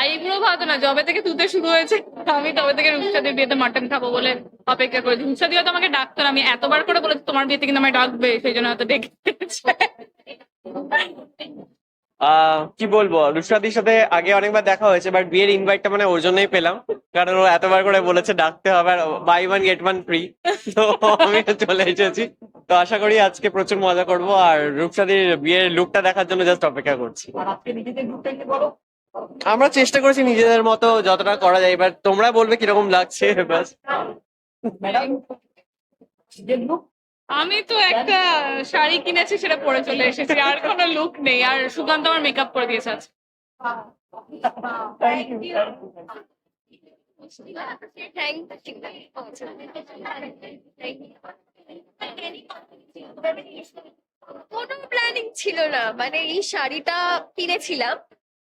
Eyebrow ভাত না জবে থেকে তুতে শুরু হয়েছে, আমি তবে থেকে রূপসাদের বিয়েতে মাটন খাব বলে অপেক্ষা করেছি রূপসাদি হয়তো আমাকে ডাকতো না, আমি এতবার করে বলেছি, তোমার বিয়েতে কিন্তু আমায় ডাকবে সেই জন্য হয়তো ডেকে কি বলব রুশাদির সাথে আগে অনেকবার দেখা হয়েছে বাট বিয়ের ইনভাইটটা মানে ওর জন্যই পেলাম। কারণ ও এতবার করে বলেছে ডাকতে হবে আর buy one get one free তো আমি চলে এসেছি। তো আশা করি আজকে প্রচুর মজা করব আর রূপসাদির বিয়ের লুকটা দেখার জন্য জাস্ট অপেক্ষা করছি। আমরা চেষ্টা করেছি নিজেদের মতো যতটা করা যায় এবার তোমরা বলবে কীরকম লাগছে বাস আমি তো একটা শাড়ি কিনেছি সেটা পরে চলে এসেছি। আর কোনো লুক নেই। আর সুকান্ত আমার মেকআপ করে দিয়েছে আজকে। কোনো প্ল্যানিং ছিল না। মানে এই শাড়িটা কিনেছিলাম।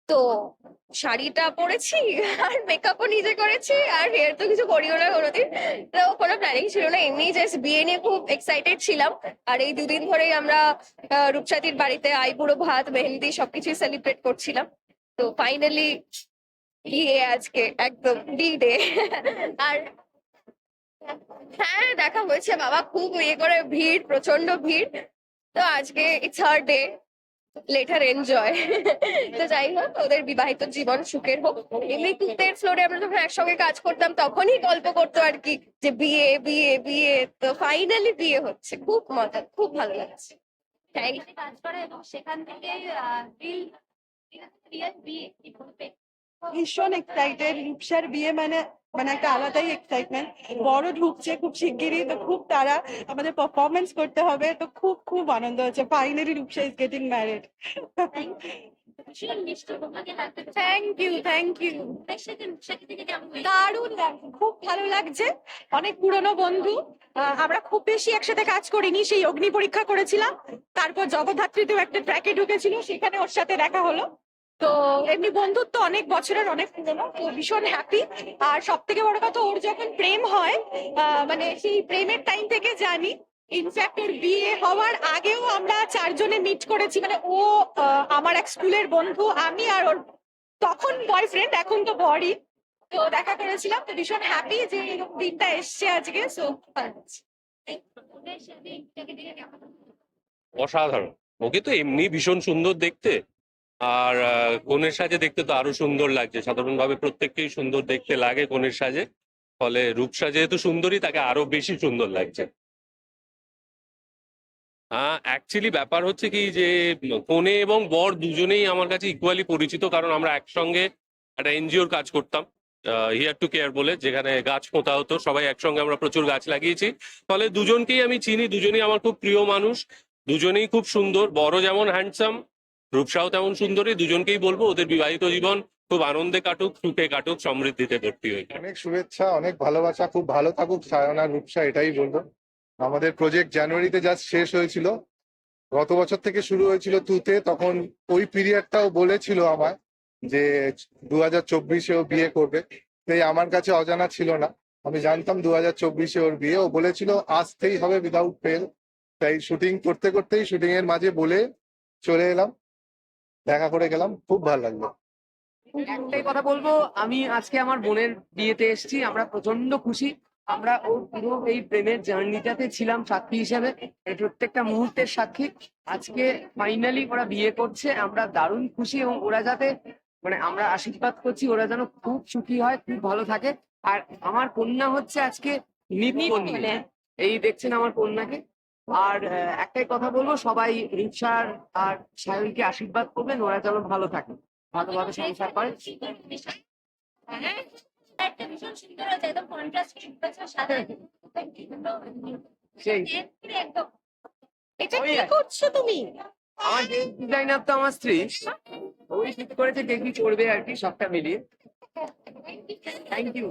তো শাড়িটা পরেছি আর মেকআপও নিজে করেছি আর হেয়ার তো কিছু করিও না কোনোদিন। তো কোনো প্ল্যানিং ছিল না। এমনি জাস্ট বিয়ে নিয়ে খুব এক্সাইটেড ছিলাম। আর এই দুদিন ধরেই আমরা আহ, রূপসাদির বাড়িতে আইবুড়ো ভাত মেহেন্দি সবকিছুই সেলিব্রেট করছিলাম। তো ফাইনালি বিয়ে আজকে একদম ডি ডে আর হ্যাঁ দেখা হয়েছে বাবা খুব ইয়ে করে ভিড় প্রচণ্ড ভিড়। তো আজকে it's her day later enjoy তো যাই হোক ওদের বিবাহিত জীবন সুখের হোক। এমনি তুতের ফ্লোরে আমরা যখন একসঙ্গে কাজ করতাম তখনই গল্প করতো আর কি যে বিয়ে বিয়ে বিয়ে। তো ফাইনালি বিয়ে হচ্ছে। খুব মজা খুব ভালো লাগছে। কাজ করে এবং সেখান থেকে বিয়ে ভীষণ এক্সাইটেড রূপসার বিয়ে মানে মানে একটা আলাদাই এক্সাইটমেন্ট বড় ঢুকছে খুব শিগগিরই তো খুব তারা আমাদের পারফরমেন্স করতে হবে তো খুব খুব আনন্দ হচ্ছে। Finally Rupsa is getting married thank you thank you? দারুণ খুব ভালো লাগছে। অনেক পুরনো বন্ধু আমরা খুব বেশি একসাথে কাজ করিনি সেই অগ্নি পরীক্ষা করেছিলাম। তারপর জগদ্ধাত্রীতেও একটা ট্র্যাকে ঢুকেছিল সেখানে ওর সাথে দেখা হলো। তো এমনি বন্ধুত্ব অনেক বছরের, অনেক পুরনো, তো ভীষণ হ্যাপি আর সব থেকে বড় কথা, ওর যখন প্রেম হয় মানে সেই প্রেমের টাইম থেকে জানি ইনফ্যাক্ট ওর বিয়ে হওয়ার আগেও আমরা চারজনে মিট করেছি। মানে ও আমার এক স্কুলের বন্ধু, আমি আর ওর তখন বয়ফ্রেন্ড এখন তো বরই। তো দেখা করেছিলাম, তো ভীষণ হ্যাপি যে এরকম দিনটা এসছে আজকে সো? অসাধারণ। ওকে তো এমনি ভীষণ সুন্দর দেখতে। আর কনের সাজে দেখতে তো আরও সুন্দর লাগছে। সাধারণভাবে প্রত্যেককেই সুন্দর দেখতে লাগে কনের সাজে। ফলে রূপসা যেহেতু সুন্দরী তাকে আরও বেশি সুন্দর লাগছে। অ্যাকচুয়ালি ব্যাপার হচ্ছে কি যে কনে এবং বর দুজনেই আমার কাছে ইকুয়ালি পরিচিত, কারণ আমরা একসঙ্গে একটা এনজিওর কাজ করতাম হিয়ার টু কেয়ার বলে, যেখানে গাছ পোঁতা হতো, সবাই একসঙ্গে আমরা প্রচুর গাছ লাগিয়েছি। ফলে দুজনকেই আমি চিনি, দুজনেই আমার খুব প্রিয় মানুষ, দুজনেই খুব সুন্দর, বড় যেমন হ্যান্ডসাম রূপসাও তেমন সুন্দরী, দুজনকেই বলব, ওদের বিবাহিত জীবন খুব আনন্দে কাটুক, সুখে কাটুক, সমৃদ্ধিতে ভর্তি হয়ে। অনেক শুভেচ্ছা, অনেক ভালোবাসা, খুব ভালো থাকুক, সায়না, রূপসা, এটাই বলব। আমাদের প্রজেক্ট জানুয়ারিতে জাস্ট শেষ হয়েছিল। গত বছর থেকে শুরু হয়েছিল তুতে তখন ওই পিরিয়ডটাও বলেছিল আমায় যে দু হাজার চব্বিশে ও বিয়ে করবে। তাই আমার কাছে অজানা ছিল না। আমি জানতাম দু হাজার চব্বিশে ওর বিয়ে। ও বলেছিল আসতেই হবে উইদাউট ফেল তাই শুটিং করতে করতেই শুটিং এর মাঝে বলে চলে এলাম। দেখা করে গেলাম খুব ভালো লাগল। একটাই কথা বলব আমি আজকে আমার বোনের বিয়েতে এসেছি আমরা প্রচণ্ড খুশি। আমরা ওর পুরো এই প্রেমের জার্নিটাতে ছিলাম সাক্ষী হিসাবে এই প্রত্যেকটা মুহূর্তের সাক্ষী। আজকে ফাইনালি ওরা বিয়ে করছে আমরা দারুণ খুশি এবং ওরা যাতে মানে আমরা আশীর্বাদ করছি ওরা যেন খুব সুখী হয় খুব ভালো থাকে। আর আমার কন্যা হচ্ছে আজকে নিপকন্যা এই দেখছেন আমার কন্যাকে। আর একটাই কথা বলব সবাই রিক্সার আর সায়নকে আশীর্বাদ করবেন ওরা যেন ভালো থাকে। ভালোভাবে সংসার করে। এটা কি করছ তুমি? আমার ডিজাইনার তো আমার স্ত্রী। ওই ঠিক করেছে দেখবি করবে আর কি সবটা মিলিয়ে। Thank you